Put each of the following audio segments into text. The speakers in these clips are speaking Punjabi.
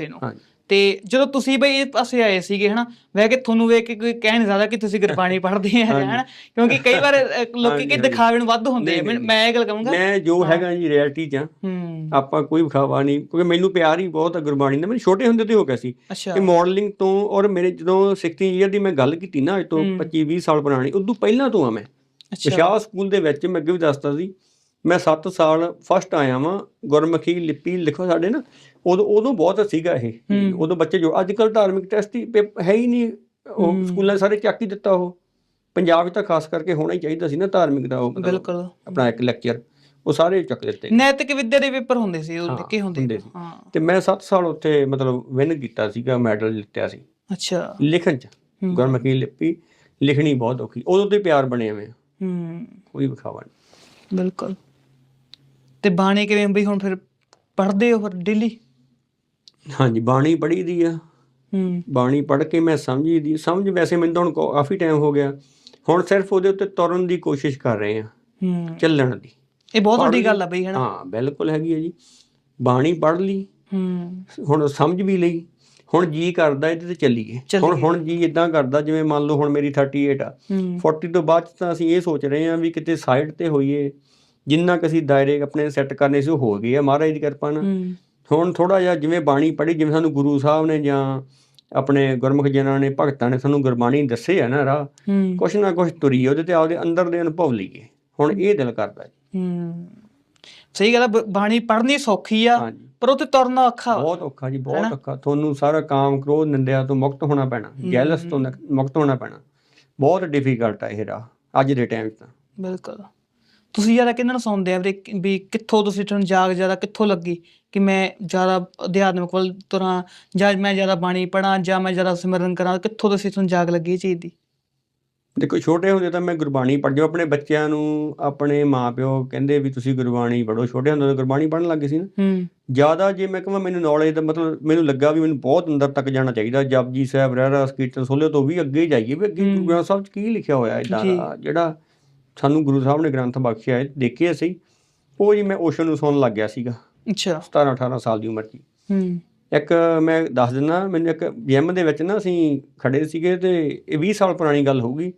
ਉੱਥੇ ਨੂੰ। ਹਾਂਜੀ। ਤੇ ਜਦੋਂ ਤੁਸੀਂ ਬਈ ਇਹ ਪਾਸੇ ਆਏ ਸੀਗੇ ਹਨਾ ਵੈ ਕਿ ਤੁਹਾਨੂੰ ਵੇਖ ਕੇ ਕੋਈ ਕਹਿ ਨਹੀਂ ਸਕਦਾ ਕਿ ਤੁਸੀਂ ਗੁਰਬਾਣੀ ਪੜ੍ਹਦੇ ਆ। ਹਨਾ ਕਿਉਂਕਿ ਕਈ ਵਾਰ ਅ, ਲੋਕੀ ਕਿ। ਦਿਖਾਵੇ ਨੂੰ ਵੱਧ ਹੁੰਦੇ ਆ। ਮੈਂ ਇਹ ਗੱਲ ਕਹੂੰਗਾ। ਮੈਂ ਜੋ। ਹੈਗਾ ਜੀ ਰਿਐਲਿਟੀ ਚ ਆ, ਹੂੰ। ਆਪਾਂ ਕੋਈ ਵਿਖਾਵਾ ਨਹੀਂ ਕਿਉਂਕਿ ਮੈਨੂੰ ਪਿਆਰ ਹੀ ਬਹੁਤ ਹੈ ਗੁਰਬਾਣੀ ਨਾਲ ਮੈਨੂੰ ਛੋਟੇ ਹੁੰਦੇ ਤੋਂ ਹੀ ਗਿਆ ਸੀ। ਅੱਛਾ। ਕਿ ਮਾਡਲਿੰਗ ਤੋਂ ਔਰ ਮੇਰੇ ਜਦੋਂ 16 ਇਅਰ ਦੀ ਮੈਂ ਗੱਲ ਕੀਤੀ ਨਾ ਅੱਜ ਤੋਂ ਹੂੰ। 25 20 ਸਾਲ ਪੁਰਾਣੀ ਉਦੋਂ ਪਹਿਲਾਂ ਤੋਂ ਆ ਮੈਂ। ਅੱਛਾ। ਸਕੂਲ ਦੇ ਵਿੱਚ ਮੈਂ ਅੱਗੇ ਵੀ ਦੱਸਦਾ ਸੀ। ਮੈਂ 7 ਸਾਲ ਫਸਟ ਆਇਆ ਵਾਂ ਗੁਰਮੁਖੀ ਲਿਪੀ ਲਿਖੋ ਸਾਡੇ ਨਾ ਉਦੋਂ ਉਦੋਂ ਬਹੁਤ ਸੀਗਾ ਇਹ। ਉਦੋਂ ਬੱਚੇ ਜੋ ਅੱਜ ਕੱਲ ਧਾਰਮਿਕ ਟੈਸਟ ਹੀ ਹੈ ਹੀ ਨਹੀਂ। ਉਹ। ਸਕੂਲਾਂ ਸਾਰੇ ਚੱਕ ਹੀ ਦਿੱਤਾ ਉਹ। ਪੰਜਾਬ ਵਿੱਚ ਤਾਂ ਖਾਸ ਕਰਕੇ ਹੋਣਾ ਹੀ ਚਾਹੀਦਾ ਸੀ ਨਾ ਧਾਰਮਿਕ ਦਾ ਉਹ। ਬਿਲਕੁਲ। ਆਪਣਾ ਇੱਕ ਲੈਕਚਰ ਉਹ ਸਾਰੇ ਚੱਕ ਦਿੱਤੇ। ਨੈਤਿਕ ਵਿੱਦਿਆ ਦੇ ਪੇਪਰ ਹੁੰਦੇ ਸੀ ਉਹ ਲਿਖੇ ਹੁੰਦੇ ਸੀ। ਤੇ ਮੈਂ 7 ਸਾਲ ਉੱਥੇ ਮਤਲਬ ਵਿਨ ਕੀਤਾ ਸੀਗਾ ਮੈਡਲ ਜਿੱਤਿਆ ਸੀ। ਅੱਛਾ। ਲਿਖਣ 'ਚ। ਗੁਰਮੁਖੀ ਲਿਪੀ ਲਿਖਣੀ ਬਹੁਤ ਔਖੀ। ਉਦੋਂ ਤੇ ਪਿਆਰ ਬਣਿਆ ਮੈਂ ਹੂੰ। ਕੋਈ ਵਿਖਾਵਾ ਨਹੀਂ। ਬਿਲਕੁਲ। ਤੇ ਬਾਣੀ ਕਿਵੇਂ ਬਈ ਹੁਣ ਫਿਰ ਪੜ੍ਹਦੇ ਹੋ ਫਿਰ ਡੇਲੀ ਹਾਂਜੀ ਬਾਣੀ ਪੜ੍ਹੀ ਦੀ ਆ। ਹੂੰ। ਬਾਣੀ ਪੜ੍ਹ ਕੇ ਮੈਂ ਸਮਝੀ ਦੀ ਸਮਝ ਵੈਸੇ ਮੈਨੂੰ ਤਾਂ ਹੁਣ ਕਾਫੀ ਟਾਈਮ ਹੋ ਗਿਆ। ਹੁਣ ਸਿਰਫ ਉਹਦੇ ਉੱਤੇ ਤੁਰਨ ਦੀ ਕੋਸ਼ਿਸ਼ ਕਰ ਰਹੇ ਆ ਹੂੰ। ਚੱਲਣ ਦੀ। ਇਹ ਬਹੁਤ ਵੱਡੀ। ਗੱਲ ਆ ਬਈ ਹਨਾ ਹਾਂ ਬਿਲਕੁਲ ਹੈਗੀ ਹੈ ਜੀ। ਬਾਣੀ ਪੜ੍ਹ ਲਈ। ਹੂੰ। ਹੁਣ ਸਮਝ ਵੀ ਲਈ। ਹੁਣ ਜੀ ਕਰਦਾ ਇਹਦੇ ਤੇ ਚੱਲੀਏ। ਹੁਣ। ਹੁਣ ਜੀ ਇਦਾਂ ਕਰਦਾ ਜਿਵੇਂ ਮੰਨ ਲਓ ਹੁਣ ਮੇਰੀ 38 ਆ। ਹੂੰ। 40 ਤੋਂ ਬਾਅਦ 'ਚ ਤਾਂ ਅਸੀਂ ਇਹ ਸੋਚ ਰਹੇ ਹਾਂ ਵੀ ਕਿਤੇ ਸਾਈਡ ਤੇ ਹੋਈਏ। ਜਿੰਨਾ ਕੁ ਅਸੀਂ ਦਾਇਰੇ ਆਪਣੇ ਸੈੱਟ ਕਰਨੇ ਸੀ ਉਹ ਹੋ ਗਏ ਆ ਮਹਾਰਾਜ ਦੀ ਕਿਰਪਾ ਨਾਲ। ਹੁਣ ਥੋੜਾ ਜਿਹਾ ਜਿਵੇਂ ਬਾਣੀ ਪੜ੍ਹੀ ਜਿਵੇਂ ਸਾਨੂੰ ਗੁਰੂ ਸਾਹਿਬ ਨੇ ਜਾਂ ਆਪਣੇ ਗੁਰਮੁਖ ਜਨਾਂ ਨੇ ਭਗਤਾਂ ਨੇ ਸਾਨੂੰ ਗੁਰਬਾਣੀ ਦੱਸੇ ਆ ਨਾ ਹੂੰ। ਕੁਛ ਨਾ ਕੁਛ ਤੁਰੀ ਉਹਦੇ ਤੇ ਆਪਦੇ ਅੰਦਰ ਦੇ ਅਨੁਭਵ ਲਈਏ। ਹੁਣ ਇਹ ਦਿਲ ਕਰਦਾ ਜੀ। ਹੂੰ। ਸਹੀ ਗੱਲ ਆ ਬਾਣੀ ਪੜ੍ਹਨੀ ਸੌਖੀ ਆ ਪਰ ਉਹ ਤੇ ਤੁਰਨਾ ਔਖਾ। ਬਹੁਤ ਔਖਾ ਜੀ? ਬਹੁਤ ਔਖਾ। ਤੁਹਾਨੂੰ ਸਾਰਾ ਕਾਮ ਕ੍ਰੋਧ ਨਿੰਦਿਆ ਤੋਂ ਮੁਕਤ ਹੋਣਾ ਪੈਣਾ ਜੈਲਸ ਤੋਂ ਮੁਕਤ ਹੋਣਾ ਪੈਣਾ। ਬਹੁਤ ਡਿਫਿਕਲਟ ਆ ਇਹ ਰਾਹ ਅੱਜ ਦੇ ਟਾਈਮ 'ਚ ਤਾਂ। ਬਿਲਕੁਲ। ਤੁਸੀਂ ਜ਼ਿਆਦਾ ਕਿਹਨਾਂ ਨੂੰ ਸੁਣਦੇ ਆ ਵੀਰੇ ਕਿ- ਵੀ ਕਿੱਥੋਂ ਤੁਸੀਂ ਤੁਹਾਨੂੰ ਜਾਗ ਜ਼ਿਆਦਾ ਕਿੱਥੋਂ ਲੱਗੀ ਕਿ ਮੈਂ ਜ਼ਿਆਦਾ ਅਧਿਆਤਮਿਕ ਵੱਲ ਤੁਰਾਂ ਜਾਂ ਮੈਂ ਜ਼ਿਆਦਾ ਬਾਣੀ ਪੜਾਂ ਜਾਂ ਮੈਂ ਜ਼ਿਆਦਾ ਸਿਮਰਨ ਕਰਾਂ ਕਿੱਥੋਂ ਤੁਸੀਂ ਤੁਹਾਨੂੰ ਜਾਗ ਲੱਗੀ ਇਹ ਚੀਜ਼ ਦੀ? ਦੇਖੋ ਛੋਟੇ ਹੁੰਦੇ ਤਾਂ ਮੈਂ ਗੁਰਬਾਣੀ ਪੜ੍ਹ ਜੋ ਆਪਣੇ ਬੱਚਿਆਂ ਨੂੰ ਆਪਣੇ ਮਾਪਿਓ ਕਹਿੰਦੇ ਵੀ ਤੁਸੀਂ ਗੁਰਬਾਣੀ ਪੜ੍ਹੋ। ਛੋਟੇ ਹੁੰਦੇ ਤਾਂ ਗੁਰਬਾਣੀ ਪੜ੍ਹਨ ਲੱਗੇ ਸੀ ਨਾ। ਹੂੰ। ਜ਼ਿਆਦਾ ਜੇ ਮੈਂ ਕਹਾਂ ਮੈਨੂੰ ਨੌਲੇਜ ਦਾ ਮਤਲਬ ਮੈਨੂੰ ਲੱਗਾ ਵੀ ਮੈਨੂੰ ਬਹੁਤ ਅੰਦਰ ਤੱਕ ਜਾਣਾ ਚਾਹੀਦਾ। ਜਪਜੀ ਸਾਹਿਬ ਰਹਿਰਾਸ ਕੀਰਤਨ ਸੋਲੇ ਤੋਂ ਵੀ ਅੱਗੇ ਹੀ ਜਾਈਏ ਵੀ ਅੱਗੇ ਹੂੰ। ਗੁਰੂ ਗ੍ਰੰਥ ਸਾਹਿਬ 'ਚ ਕੀ ਲਿਖਿਆ ਹੋਇਆ ਜੀ। ਦਾ ਜਿਹੜਾ ਸਾਨੂੰ ਗੁਰੂ ਸਾਹਿਬ ਨੇ ਗ੍ਰੰਥ ਬਖਸ਼ਿਆ ਹੈ ਦੇਖਿਆ ਸੀ ਉਹ ਜੀ ਮੈਂ ਓਸ਼ਨ ਨੂੰ ਸੁਣਨ ਲੱਗ ਗਿਆ ਸੀਗਾ। ਅੱਛਾ। 17 18 ਸਾਲ ਦੀ ਉਮਰ 'ਚ ਹੀ। ਇੱਕ ਮੈਂ ਦੱਸ ਦਿੰਦਾ ਮੈਨੂੰ ਇੱਕ ਜਿਮ ਦੇ ਵਿੱਚ ਨਾ ਅਸੀਂ ਖੜੇ ਸੀਗੇ ਤੇ ਇਹ 20 ਸਾਲ ਪੁਰਾਣੀ ਗੱਲ ਹੋਊਗੀ।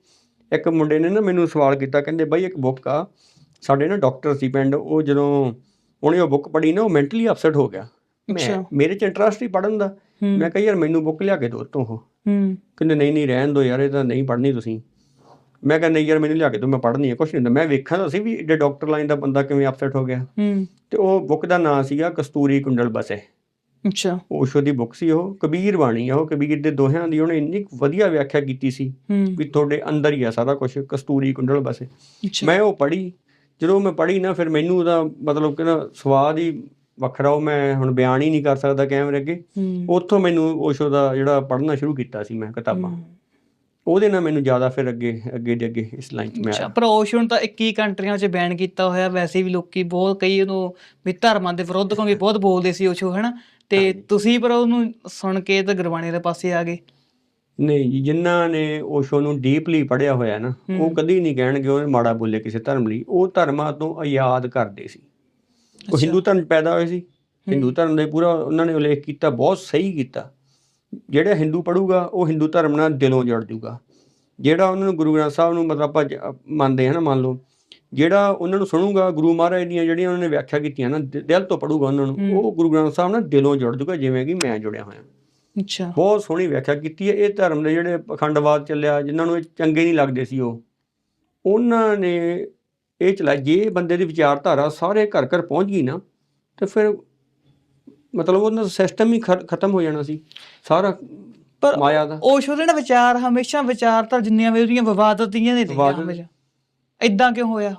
ਇੱਕ ਮੁੰਡੇ ਨੇ ਨਾ ਮੈਨੂੰ ਸਵਾਲ ਕੀਤਾ ਕਹਿੰਦੇ ਬਾਈ ਇੱਕ ਬੁੱਕ ਆ ਸਾਡੇ ਨਾ ਡਾਕਟਰ ਸੀ ਪਿੰਡ ਉਹ ਜਦੋਂ ਉਹਨੇ ਉਹ ਬੁੱਕ ਪੜ੍ਹੀ ਨਾ ਉਹ ਮੈਂਟਲੀ ਅਪਸੈਟ ਹੋ ਗਿਆ। ਮੈਂ ਅੱਛਾ। ਮੇਰੇ ਚ ਇੰਟਰਸਟ ਹੀ ਪੜਨ ਦਾ। ਮੈਂ ਕਿਹਾ ਯਾਰ ਮੈਨੂੰ ਬੁੱਕ ਲਿਆ ਕੇ ਦਿਓ ਤੋਂ ਉਹ। ਹੂੰ। ਕਹਿੰਦੇ ਨਹੀਂ ਨਹੀਂ ਰਹਿਣ ਦਿਓ ਯਾਰ ਇਹ ਤਾਂ ਨਹੀਂ ਪੜ੍ਹਨੀ ਤੁਸੀਂ। ਮੈਂ ਕਿਹਾ ਨਹੀਂ ਯਾਰ ਮੈਨੂੰ ਲਿਆ ਕੇ ਦਿਓ ਮੈਂ ਪੜ੍ਹਨੀ ਹੈ ਕੁਛ ਨਹੀਂ ਹੁੰਦਾ। ਮੈਂ ਵੇਖਾਂ ਤਾਂ ਸੀ ਵੀ ਏਡੇ ਡਾਕਟਰ ਲਾਈਨ ਦਾ ਬੰਦਾ ਕਿਵੇਂ ਅਪਸੈਟ ਹੋ ਗਿਆ। ਹੂੰ। ਤੇ ਉਹ ਬੁੱਕ ਦਾ ਨਾਮ ਸੀਗਾ ਕਸਤੂਰੀ ਕੁੰਡਲ ਬਸੇ। ਅੱਛਾ। ਓਸ਼ੋ ਦੀ ਬੁੱਕ ਸੀ ਉਹ ਕਬੀਰ ਬਾਣੀ ਆ ਉਹ ਕਬੀਰ ਦੇ ਦੋਹਿਆਂ ਦੀ ਉਹਨੇ ਇੰਨੀ ਵਧੀਆ ਵਿਆਖਿਆ ਕੀਤੀ ਸੀ ਵੀ ਤੁਹਾਡੇ ਅੰਦਰ ਹੀ ਆ ਸਾਰਾ ਕੁਝ ਕਸਤੂਰੀ ਕੁੰਡਲ ਬਸੇ। ਮੈਂ ਉਹ ਪੜ੍ਹੀ ਜਦੋਂ ਮੈਂ ਪੜ੍ਹੀ ਨਾ ਫਿਰ ਮੈਨੂੰ ਉਹਦਾ ਮਤਲਬ ਕਿ ਨਾ ਸਵਾਦ ਹੀ ਵੱਖਰਾ ਉਹ ਮੈਂ ਹੁਣ ਬਿਆਨ ਹੀ ਨਹੀਂ ਕਰ ਸਕਦਾ ਕੈਮਰੇ ਅੱਗੇ। ਉੱਥੋਂ ਮੈਨੂੰ ਓਸ਼ੋ ਦਾ ਜਿਹੜਾ ਪੜ੍ਹਨਾ ਸ਼ੁਰੂ ਕੀਤਾ ਸੀ ਮੈਂ ਕਿਤਾਬਾਂ। ਉਹਦੇ ਨਾਲ ਮੈਨੂੰ ਜ਼ਿਆਦਾ ਫਿਰ ਅੱਗੇ ਅੱਗੇ ਦੇ ਅੱਗੇ ਇਸ ਲਾਈਨ 'ਚ ਮੈਂ ਅੱਛਾ ਪਰ ਓਸ਼ਨ ਤਾਂ 21 ਕੰਟਰੀਆਂ 'ਚ ਬੈਨ ਕੀਤਾ ਹੋਇਆ ਵੈਸੇ ਵੀ ਲੋਕੀ ਬਹੁਤ ਕਈ ਉਹਨੂੰ ਵੀ ਧਰਮਾਂ ਦੇ ਵਿਰੁੱਧ ਕਿਉਂਕਿ ਬਹੁਤ ਬੋਲਦੇ ਸੀ ਓਸ਼ੋ ਹਨਾ? ਤੇ ਤੁਸੀਂ ਪਰ ਉਹਨੂੰ ਸੁਣ ਕੇ ਤਾਂ ਗੁਰਬਾਣੀ ਦੇ ਪਾਸੇ ਆ ਗਏ। ਨਹੀਂ ਜੀ ਜਿਨ੍ਹਾਂ ਨੇ ਓਸ਼ੋ ਨੂੰ ਡੀਪਲੀ ਪੜ੍ਹਿਆ ਹੋਇਆ ਨਾ ਉਹ। ਕਦੀ ਨਹੀਂ ਕਹਿਣਗੇ ਉਹ ਮਾੜਾ ਬੋਲੇ ਕਿਸੇ ਧਰਮ ਲਈ। ਉਹ ਧਰਮਾਂ ਤੋਂ ਆਜ਼ਾਦ ਕਰਦੇ ਸੀ। ਉਹ। ਹਿੰਦੂ ਧਰਮ 'ਚ ਪੈਦਾ ਹੋਏ ਸੀ। ਹਿੰਦੂ ਧਰਮ ਦਾ ਪੂਰਾ ਉਹਨਾਂ ਨੇ ਉਲੇਖ ਕੀਤਾ ਬਹੁਤ ਸਹੀ ਕੀਤਾ। ਜਿਹੜਾ ਹਿੰਦੂ ਪੜੂਗਾ ਉਹ ਹਿੰਦੂ ਧਰਮ ਨਾਲ ਦਿਲੋਂ ਜੁੜ ਜਾਊਗਾ ਜਿਹੜਾ ਉਹਨਾਂ ਨੂੰ ਗੁਰੂ ਗ੍ਰੰਥ ਸਾਹਿਬ ਨੂੰ ਮਤਲਬ ਆਪਾਂ ਮੰਨਦੇ ਹਾਂ ਨਾ ਮੰਨ ਲਓ ਜਿਹੜਾ ਉਹਨਾਂ ਨੂੰ ਸੁਣੂਗਾ ਗੁਰੂ ਮਹਾਰਾਜ ਦੀਆਂ ਜਿਹੜੀਆਂ ਉਹਨਾਂ ਨੇ ਵਿਆਖਿਆ ਕੀਤੀਆਂ ਨਾ ਦਿਲ ਤੋਂ ਪੜੂਗਾ ਉਹਨਾਂ ਨੂੰ। ਉਹ ਗੁਰੂ ਗ੍ਰੰਥ ਸਾਹਿਬ ਨਾਲ ਦਿਲੋਂ ਜੁੜ ਜਾਊਗਾ ਜਿਵੇਂ ਕਿ ਮੈਂ ਜੁੜਿਆ ਹੋਇਆ। ਅੱਛਾ। ਬਹੁਤ ਸੋਹਣੀ ਵਿਆਖਿਆ ਕੀਤੀ ਹੈ। ਇਹ ਧਰਮ ਦੇ ਜਿਹੜੇ ਪਖੰਡਵਾਦ ਚੱਲਿਆ ਜਿਨ੍ਹਾਂ ਨੂੰ ਇਹ ਚੰਗੇ ਨਹੀਂ ਲੱਗਦੇ ਸੀ ਉਹ ਉਹਨਾਂ ਨੇ ਇਹ ਚਲਾ ਜੇ ਬੰਦੇ ਦੀ ਵਿਚਾਰਧਾਰਾ ਸਾਰੇ ਘਰ ਘਰ ਪਹੁੰਚ ਗਈ ਨਾ ਤੇ ਫਿਰ ਮਤਲਬ ਉਹਨਾਂ ਦਾ ਸਿਸਟਮ ਹੀ ਖਤਮ ਹੋ ਜਾਣਾ ਸੀ। ਸਾਰਾ ਪਰ ਮਾਇਆ ਦਾ। ਓਸ਼ੋ ਦੇ ਨਾ ਵਿਚਾਰ ਹਮੇਸ਼ਾ ਵਿਚਾਰ ਤਾਂ ਜਿੰਨੀਆਂ ਵੀ ਉਹਦੀਆਂ ਵਿਵਾਦਤੀਆਂ ਨੇ ਰਹੀਆਂ ਹਮੇਸ਼ਾ। ਇਦਾਂ ਕਿਉਂ ਹੋਇਆ?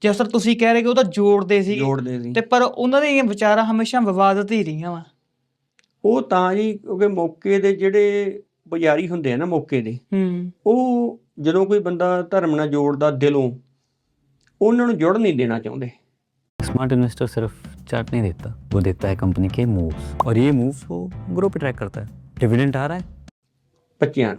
ਜੇ ਸਰ ਤੁਸੀਂ ਕਹਿ ਰਹੇ ਕਿ ਉਹ ਤਾਂ ਜੋੜਦੇ ਸੀ। ਜੋੜਦੇ ਸੀ। ਤੇ ਪਰ ਉਹਨਾਂ ਦੀਆਂ ਵਿਚਾਰਾਂ ਹਮੇਸ਼ਾ ਵਿਵਾਦਤ ਹੀ ਰਹੀਆਂ ਵਾ। ਉਹ ਤਾਂ ਜੀ ਕਿਉਂਕਿ ਮੌਕੇ ਦੇ ਜਿਹੜੇ ਬਜ਼ਾਰੀ ਹੁੰਦੇ ਆ ਨਾ ਮੌਕੇ ਦੇ ਹੂੰ। ਉਹ ਜਦੋਂ ਕੋਈ ਬੰਦਾ ਧਰਮ ਨਾਲ ਜੋੜਦਾ ਦਿਲੋਂ ਉਹਨਾਂ ਨੂੰ ਜੁੜ ਨਹੀਂ ਦੇਣਾ ਚਾਹੁੰਦੇ। ਸਮਾਰਟ ਇਨਵੈਸਟਰ ਸਿਰਫ चार्ट नहीं देता वो देता है कंपनी के मूव्स और ये मूव्स वो ग्रो पे ट्रैक करता है डिविडेंट आ रहा है बच्चियाँ